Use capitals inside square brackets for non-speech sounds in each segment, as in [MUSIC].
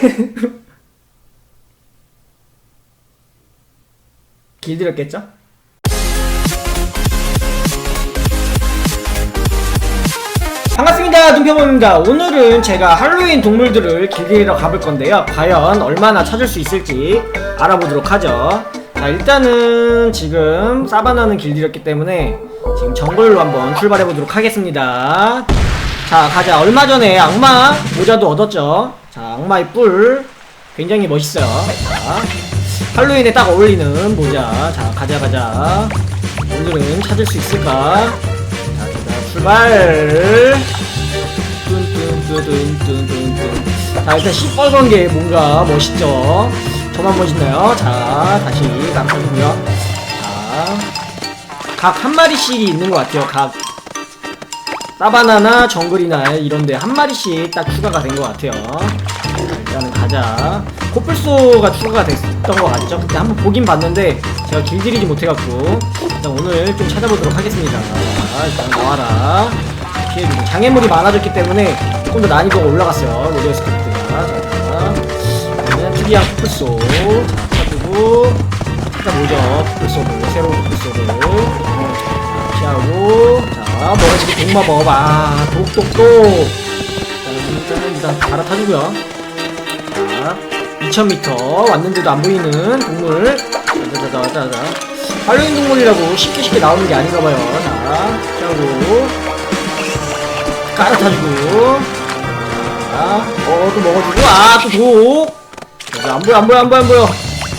[LAUGHS] 길들였겠죠? 반갑습니다 눈표범입니다. 오늘은 제가 할로윈 동물들을 길들이러 가볼 건데요. 과연 얼마나 찾을 수 있을지 알아보도록 하죠. 자 일단은 지금 사바나는 길들였기 때문에 지금 정글로 한번 출발해 보도록 하겠습니다 자 가자. 얼마 전에 악마 모자도 얻었죠? 자 악마의 뿔 굉장히 멋있어요. 자 할로윈에 딱 어울리는 모자. 자 가자 가자. 오늘은 찾을 수 있을까? 자, 자. 출발! 뚠뚠뚠뚠뚠뚠 자 일단 시뻘건 게 뭔가 멋있죠? 저만 멋있나요? 자 다시 남겨주고요. 자각 한 마리씩 있는 것 같아요 각 사바나나 정글이나 이런데 한 마리씩 딱 추가가 된 것 같아요. 자, 일단은 가자. 코뿔소가 추가가 됐던 것 같죠? 그때 한번 보긴 봤는데 제가 길들이지 못해갖고 일단 오늘 좀 찾아보도록 하겠습니다. 자, 일단 나와라. 피해주고. 장애물이 많아졌기 때문에 조금 더 난이도가 올라갔어요. 로디오 스크립트가. 자 그러면 특이한 코뿔소. 자 찾아주고 찾아보죠. 코뿔소를 새로운 코뿔소를 자, 피하고 자 멀어지게 독마법 아 독독독 일단 일단 갈아타주고요. 자 2000m 왔는데도 안 보이는 동물. 자자자자자. 할로윈 동물이라고 쉽게 쉽게 나오는 게 아닌가 봐요. 자 피하고 깔아타주고. 자어또 먹어주고. 아또독 안 보여 안 보여 안 보여 안 보여.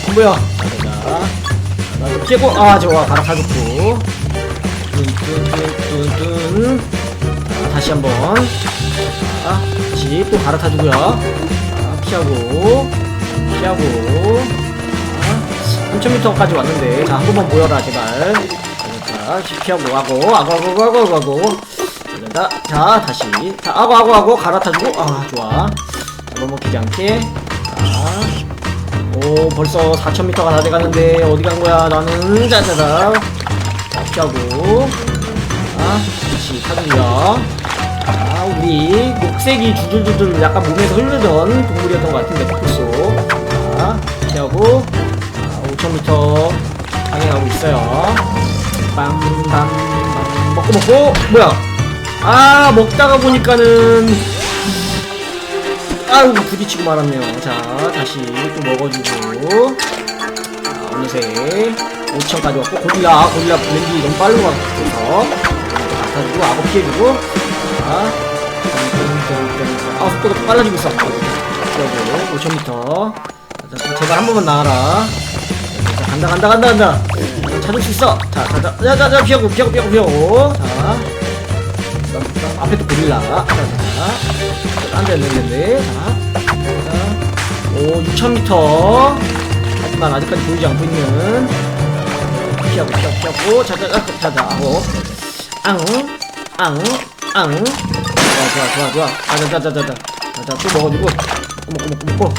안 보여. 자자 나도 피하고 아 좋아. 갈아타줬고. 뚠뚠뚠뚠 다시 한번. 자 다시 또 갈아타주고요. 자 피하고 피하고. 자 3000m까지 왔는데. 자 한 번만 모여라 제발. 자 피하고 하고 아고 아고 아고 아고 자, 자 다시. 자 아고 아고 아고 갈아타주고. 아 좋아. 자 넘어지지 않게. 자 오 벌써 4000m가 다 돼가는데 어디 간 거야 나는? 자자자. 자 피하고 자 다시 타주고요. 자 우리 녹색이 주들주들 약간 몸에서 흐르던 동물이었던 것 같은데 코뿔소. 자 피하고 자 5000m 방해하고 있어요. 빰빰빰 먹고 먹고. 뭐야? 아 먹다가 보니까는. 아유 부딪히고 말았네요. 자 다시 또 먹어주고. 자 어느새 5천까지 왔고 고릴라. 고릴라 블렌디 너무 빠른 것 같아서 맡아주고 악어 피해주고 자 아, 속도가 빨라지고 있어. 그리고 5,000m. 자, 제발 한 번만 나와라. 자, 간다, 간다, 간다, 간다. 찾을 수 있어. 자, 가자. 자, 자, 자, 피하고, 피하고, 피하고, 피하고. 자. 앞에 또 고릴라. 자, 자, 자. 자. 자. 오, 6,000m. 하지만 아직까지 보이지 않고 있는. 피하고, 피하고, 피하고. 자, 자, 자, 자, 자, 앙, 앙, 앙. 좋아, 좋아, 좋아, 좋아. 아, 자, 자, 자, 자, 자. 자, 자, 또 먹어주고. 먹고, 먹고, 먹고, 먹고.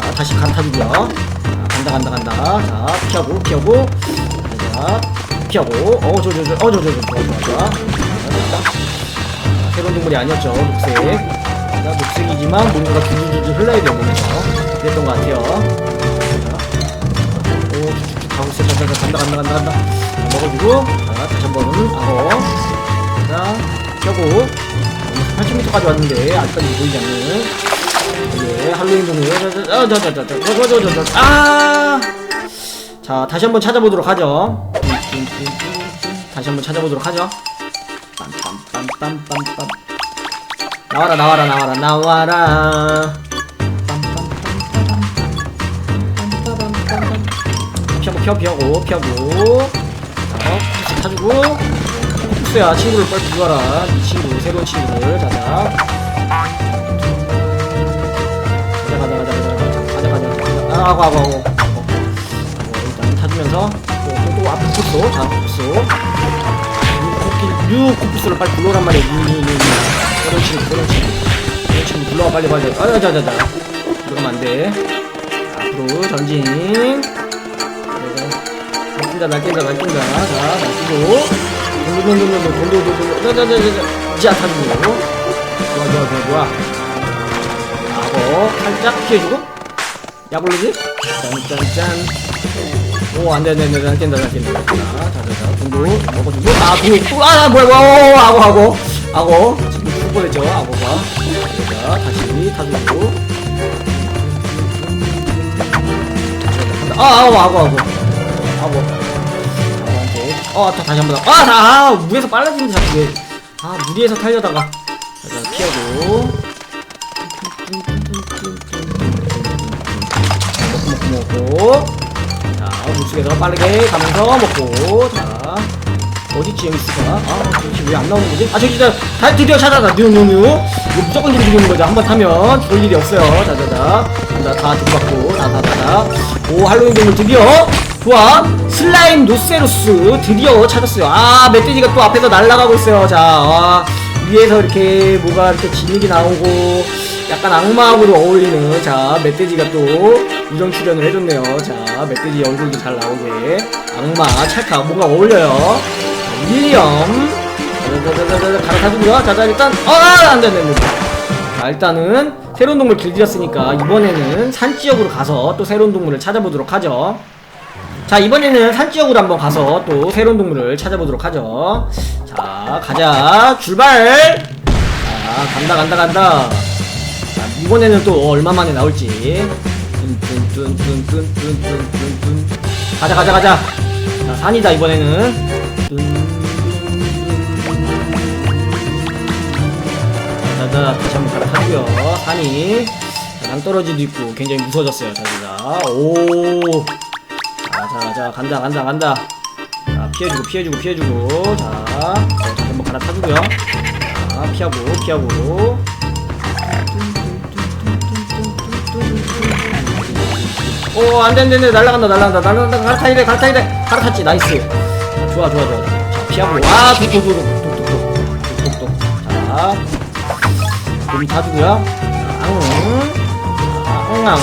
자, 다시 갈아타주고요. 자, 간다, 간다, 간다. 자, 피하고, 피하고. 자, 피하고. 어, 저, 저, 저, 어, 좋아, 좋아, 좋아. 자, 됐다. 자, 새로운 동물이 아니었죠. 녹색. 자, 녹색이지만 뭔가가 줄줄줄 흘러야 돼요, 몸에서. 그랬던 것 같아요. 자, 오, 가고 있어. 자, 자, 자, 간다, 간다, 간다, 간다. 자, 먹어주고. 자, 다시 한 번은 악어. 자, 펴고. 80m까지 왔는데 아직까지 보이지 않는 예 할로윈 동물 자자 자 자 자 자 자 자 자 아! 자 다시 한번 찾아보도록 하죠 다시 한번 찾아보도록 하죠 빰빰빰빰빰빰 나와라 나와라 나와라 나와라 피하고 피하고 피하고 자 혹시 타주고 흡수야 친구를 빨리 부어라. 이 친구 새로운 친구를 자자. 가자 가자 가자 가자 가자. 가자 아 아고 아고 아고 일단 타주면서 또또 앞에 코스 자 코스 뉴 코프스를 빨리 불러란 말이야. 뉴뉴뉴 새로운 친구 새로운 친구. 새로운 친구 불러와 빨리 빨리. 아 자자자. 들어가면 안돼. 앞으로 전진 날뛴다 날뛴다 날뛴다. 자 날뛰고. 돌돌돌돌돌 돌돌돌돌 자자자자자. 이제 타주고 좋아 좋아 좋아 좋아. 악어 살짝 피해주고. 야블루지? 짠짠짠. 오 안돼 안돼 안돼 안 깬다 자자자. 동도 먹어주고 아동아 뭐야 뭐야. 악어 악어. 악어. 지금 죽을 뻔했죠 악어가. 자 다시 타주고. 아 악어 악어 악어. 악 어 다- 다시 한 번 아, 다, 아 무에서 빨라지는데 자꾸 왜 아 무리해서 타려다가. 자 피하고. 먹고. 먹고 먹고 자 물속에서 빠르게 가면서 먹고. 자 어디지 여기스가 아 도대체 왜안 나오는 거지? 아 저기 다 다- 드디어 찾아다. 뉴뉴뉴. 이거 무조건 이렇게 되는 거죠. 한번 타면 볼 일이 없어요. 자자자. 자다 들어봤고. 다다 다 다. 오 할로윈 동물 드디어 좋아 슬라임 노세로스 드디어 찾았어요. 아 멧돼지가 또 앞에서 날아가고 있어요. 자 아, 위에서 이렇게 뭐가 이렇게 진흙이 나오고 약간 악마하고도 어울리는 자 멧돼지가 또 우정 출연을 해줬네요. 자 멧돼지 얼굴도 잘 나오게. 악마 찰칵 뭔가 어울려요. 자, 윌리엄. 갈아타주고요. 자자 일단 아 안돼 안돼 안돼. 자 일단은 새로운 동물 길들였으니까 이번에는 산 지역으로 가서 또 새로운 동물을 찾아보도록 하죠 자 이번에는 산 지역으로 한번 가서 또 새로운 동물을 찾아보도록 하죠. 자 가자. 출발! 자 간다 간다 간다. 자, 이번에는 또 얼마 만에 나올지. 뚠뚠뚠뚠뚠뚠뚠뚠 가자 가자 가자. 자 산이다 이번에는. 자자 다시 한번 갈아타고요. 산이 자, 낭떠러지도 있고 굉장히 무서워졌어요 자자자 오 자, 간다, 간다, 간다. 자, 피해주고, 피해주고, 피해주고. 자, 자 다시 한번 갈아타주고요. 자, 피하고, 피하고. 오, 안 돼, 안 돼, 안 날라간다, 날라간다, 날라간다. 갈아타이래, 갈아타이래. 갈아탔지, 나이스. 자, 좋아, 좋아, 좋아. 자, 피하고. 아, 독독독독. 자, 좀 타주고요. 앙, 앙, 앙,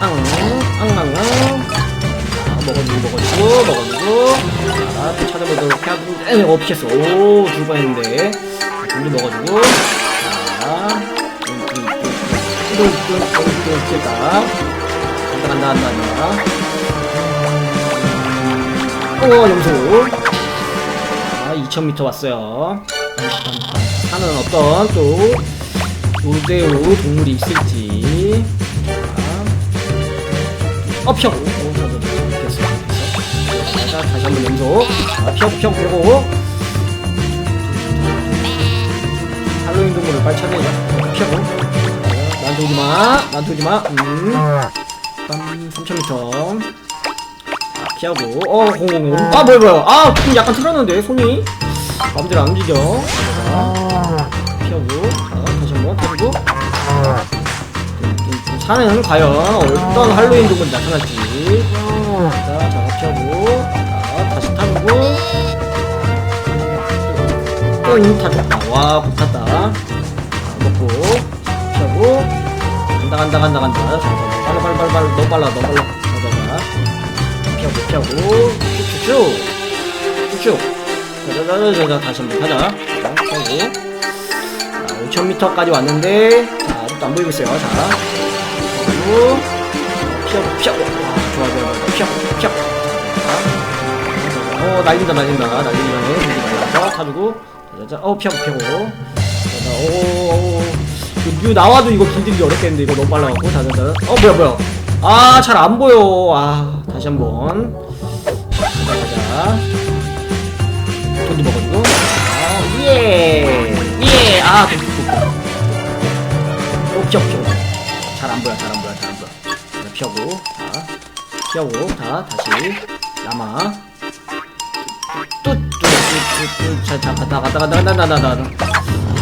앙, 앙, 앙. 먹어주고 먹어주고 먹어주고 자또 찾아보도록 해야 되는데 어 피했어 오 죽을 뻔했는데 자, 둘도 먹어주고 자 뚱뚱뚱뚱뚱뚱 피했다 간다 간다 간다 간다 오 염소 자 2000m 왔어요 하는 어떤 또 노대오 동물이 있을지 자, 어피 다시 한번 염소 자, 피하고 피하고 피하고. 할로윈 동물을 빨리 찾아야죠 피하고 나한테 오지마. 음. 빰, 3000m 자, 피하고. 어 공공공. 아 뭐야 뭐야. 아좀 약간 틀었는데 손이. 마음대로 안 움직여. 자, 피하고. 자 다시 한번 타주고. 산은 과연 어떤 할로윈 동물이 나타날지. 자, 자 또 타줬다 와 붙었다. 자, 먹고. 피하고. 간다 간다 간다 간다. 빨라 빨라 빨라 빨라 너무 빨라 너무 빨라. 자자자 피하고 피하고. 쭉쭉쭉 쭉쭉 자자자자자 다시 한번 타자. 자 피하고. 자 5000m까지 왔는데. 자 아직도 안 보이고 있어요. 자 그리고. 피하고 피하고. 와 좋아 좋아 좋아. 피하고 피하고. 자, 어 날린다 날린다. 날리기 전에 날린다. 타주고 자자자 어 피하고 피하고. 자자 오오뮤 나와도 이거 길들이기 어렵겠는데 이거 너무 빨라갖고 자자자 어 뭐야 뭐야. 아 잘 안 보여. 아 다시 한번. 가자 돈도 먹어주고. 아 예! 예! 아 돈도 먹고. 오 피하고 피하고. 잘안 보여 잘 안 보여 잘 안 보여. 자, 피하고 자. 피하고 자 다시. 남아 뚜뚜뚜뚜뚜 자 갔다 갔다 갔다 갔다 갔다 갔다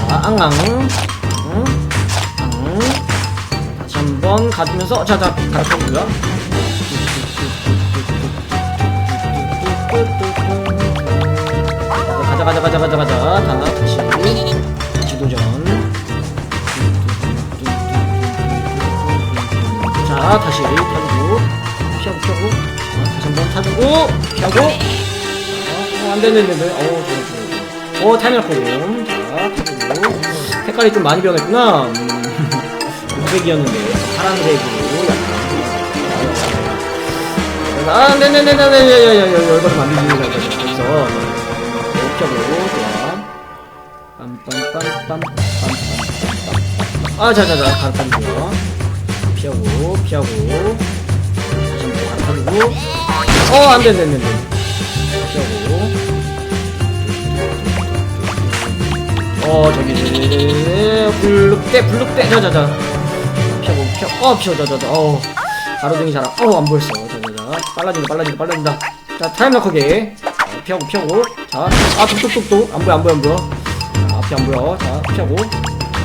자 앙 앙 응? 응? 다시 한 번 가주면서 자자 갈아타고요 가자 가자 가자 가자 가자 다 다시 지도전 자 다시 타주고 피하고 피하고 자, 다시 한 번 타주고 피하고 어, 안되는데 어 좋아 좋아 좋아 어 타이밍 폼 자, 타주고 색깔이 좀 많이 변했구나 음. 녹색이었는데 파란색으로 약간 아 네네네네네네네 열받으면 안 되지 그래서 하고 좋아 빰빰빰빰빰빰빰 아 자자자 가르쳐주고요 피하고 피하고 다시 한번 가르쳐주고 어 안 돼 안 돼 안 돼 어 저기 블룩대 블룩대. 자자자 피하고 피하고 어 피하 자자자 어 가로등이 잘어 안 보였어. 자자자 빨라진다 빨라진다 빨라진다. 자 타임락하게 어, 피하고 피하고. 자아 뚝뚝뚝뚝. 안 보여 안 보여 안 보여. 자 앞이 안 보여. 자 피하고.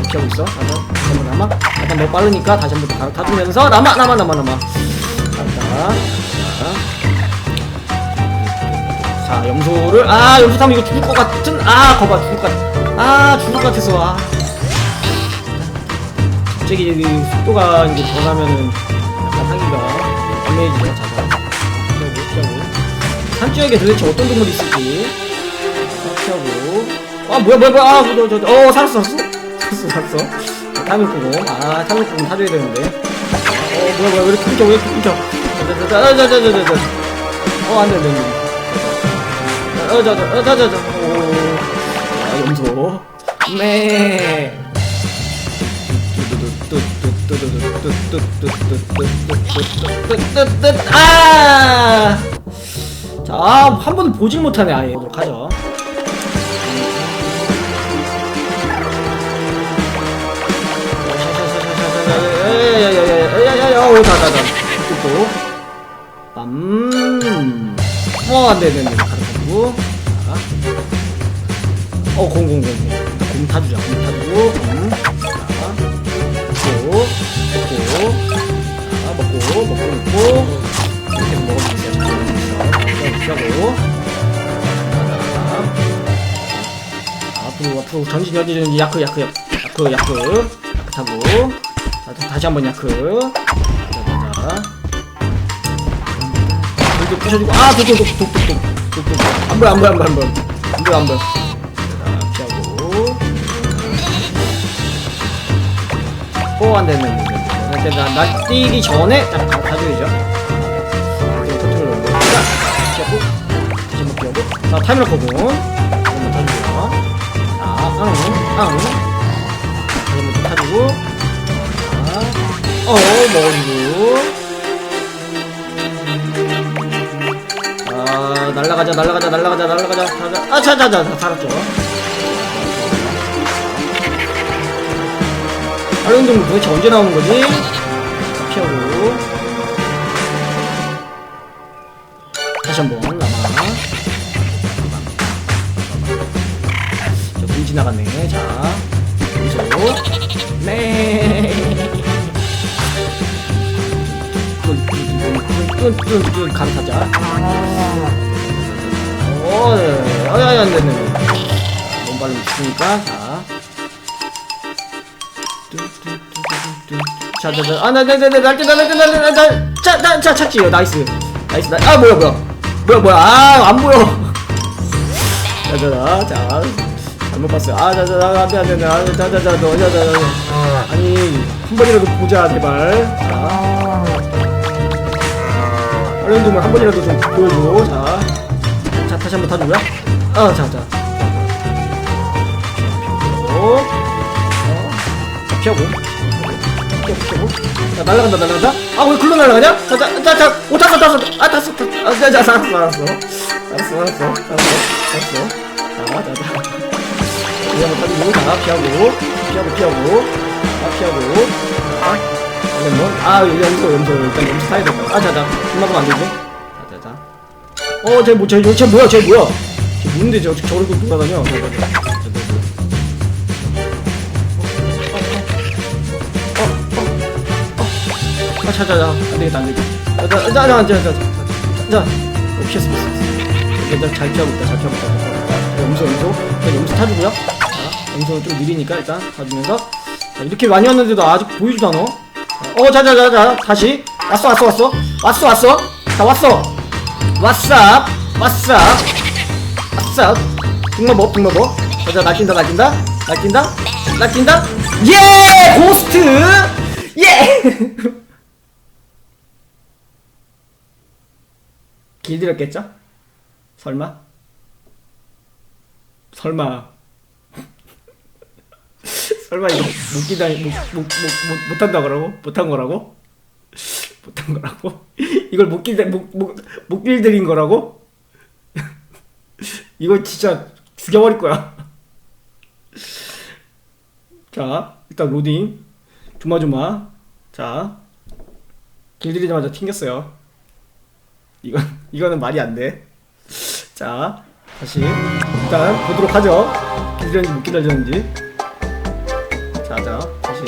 피하고 있어. 자자. 다시 한번 남아. 약간 너무 빠르니까 다시 한번 가로 타주면서 남아 남아 남아 남아. 잘했다 자. 자, 염소를 아 염소 타면 이거 죽을 것 같은 아 거봐 죽을 것 같. 아 죽을 것 같아서 아. 갑자기 여기 그 속도가 이제 변하면은 약간 하기가 애매해지죠 자자 산지역에 도대체 어떤 동물이 있을지 피하고. 아 뭐야 뭐야 뭐야. 뭐, 아저저어 살았어 살았어. 살았어 타격구공 아 타격구공 타줘야 되는데. 어 뭐야 뭐야. 왜 이렇게 끊겨 왜 이렇게 끊겨? 자자자자자자자어 안돼 안돼 어자자자자자. 아 염소 네 아! 자, 한 번도 보질 못하네, 아예. 보도록 하죠. 야야야야야야야야야야, 오, 다, 다, 다. 또, 빰. 어, 안 돼, 안 돼, 안 돼. 가르쳐주고. 자. 어, 공, 공, 공. 공 타주자, 공 타주고. 공. 자, 먹고, 먹고. 자, 먹고, 먹고, 먹고. 이렇게 먹어주면 돼요. 자, 먹어주고. 앞으로, 앞으로. 전진, 전진, 전진. 야크, 야크, 야크. 야크, 야크. 야크 타고. 자, 다시 한번 야크. 자, 자, 자. 이렇게 부셔주고 아 독독 독독 독독 독독 안 보여 안 보여 안 보여 안 보여 안 보여 안 보여 오 안돼 안돼 안돼 나 날뛰기 전에 딱 가- 가져야죠. 이렇게 터트려 놓는데 자 피하고 다시 한번 피하고 자 타이밍 거군 한번 타주고요 자앙앙 다시 한번 또 타주고. 자어 먹어주고. 아 날라가자 날라가자 날라가자 날라가자 가자. 아 자자자 자, 살았죠 동물 도대체 언제 나오는 거지 피하고 다시 한번 남아 저금 지나갔네 자 여기서 네 끈끈끈끈 감타자. 오, 네. 아니, 아니, 안 되네. 몸발로 죽으니까, 자. 자, 자, 자. 아, 나, 나, 나, 나, 날뛰, 나, 날뛰, 나, 나, 나, 나, 자, 자, 자, 찾지요. 나이스. 나이스, 나, 아, 뭐야, 뭐야. 뭐야, 뭐야. 아, 안 보여. 자, 자, 자, 자. 잘못 봤어요. 아, 자, 자, 자, 안 돼, 안 돼, 안 돼. 아, 자, 자, 자, 너, 자, 자, 자. 아니, 한 번이라도 보자, 제발. 자. 어려운 동물 한 번이라도 좀 보여줘. 자, 자 다시 한번 타주고요. 어, 자, 자. 피하고, 어, 자. 자, 날아간다, 날아간다. 아, 왜 글로 날아가냐? 자, 자, 자, 자, 오, 탔어, 탔어. 아, 탔어, 탔어. 아, 자, 자, 알았어, 알았어. 알았어, 알았어, 알았어, 알았어. 자, 자, 자. 한번 타주고, 자, 피하고, 피하고, 피하고, 자, 피하고, 자. 이건 뭐? 아 염소 염소 일단 염소 사야 될까? 아 자 자 끝나면 안 되지? 자 자 자 어, 쟤 뭐, 쟤, 쟤 뭐야, 쟤 뭐야? 쟤 뭔데, 저, 저러고 돌아다녀? 아, 자, 자, 자. 안 되겠다, 안 되겠다. 자, 자, 자, 자, 자, 자. 자, 피했어, 피했어. 일단 잘 피하고 있다, 잘 피하고 있다. 염소, 염소. 일단 염소 타주고요. 자, 염소는 좀 느리니까 일단 타주면서. 자, 이렇게 많이 왔는데도 아직 보이지도 않아. 어, 자, 자, 자, 자. 다시. 왔어, 왔어, 왔어. 왔어, 왔어. 자, 왔어. 왓쌉. 왓쌉. 왓쌉. 등너버, 등너버. 자, 자, 날뛴다, 날뛴다. 날뛴다. 날뛴다. 예! 고스트! 예! 길들였겠죠? 설마? 설마 [LAUGHS] 설마 이거 못 기다 못못못 못한다 그러고 못한 거라고? [LAUGHS] 못한 거라고? [LAUGHS] 이걸 못 길들 못못 길들인 거라고? 이거 진짜 죽여버릴 거야. 자 일단 로딩 조마조마 자 길들이자마자 튕겼어요. 이건 이거는 말이 안 돼. 자 다시 일단 보도록 하죠. 기다렸는지 못 기다렸는지. 자자 다시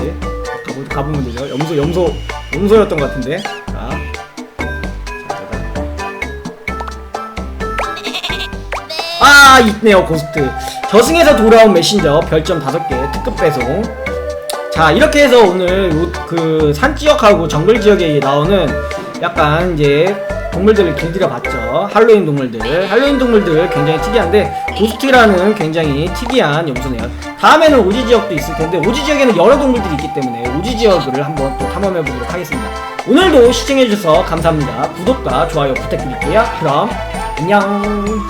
가보 가보면 되죠. 염소 염소 염소였던 것 같은데. 자. 아 있네요 고스트. 저승에서 돌아온 메신저 별점 5개 특급 배송. 자 이렇게 해서 오늘 요- 그 산지역하고 정글 지역에 나오는 약간 이제 동물들을 길들여 봤죠. 할로윈 동물들. 할로윈 동물들 굉장히 특이한데 고스트라는 굉장히 특이한 염소네요. 다음에는 오지 지역도 있을 텐데 오지 지역에는 여러 동물들이 있기 때문에 오지 지역을 한번 또 탐험해 보도록 하겠습니다. 오늘도 시청해 주셔서 감사합니다. 구독과 좋아요 부탁드릴게요. 그럼 안녕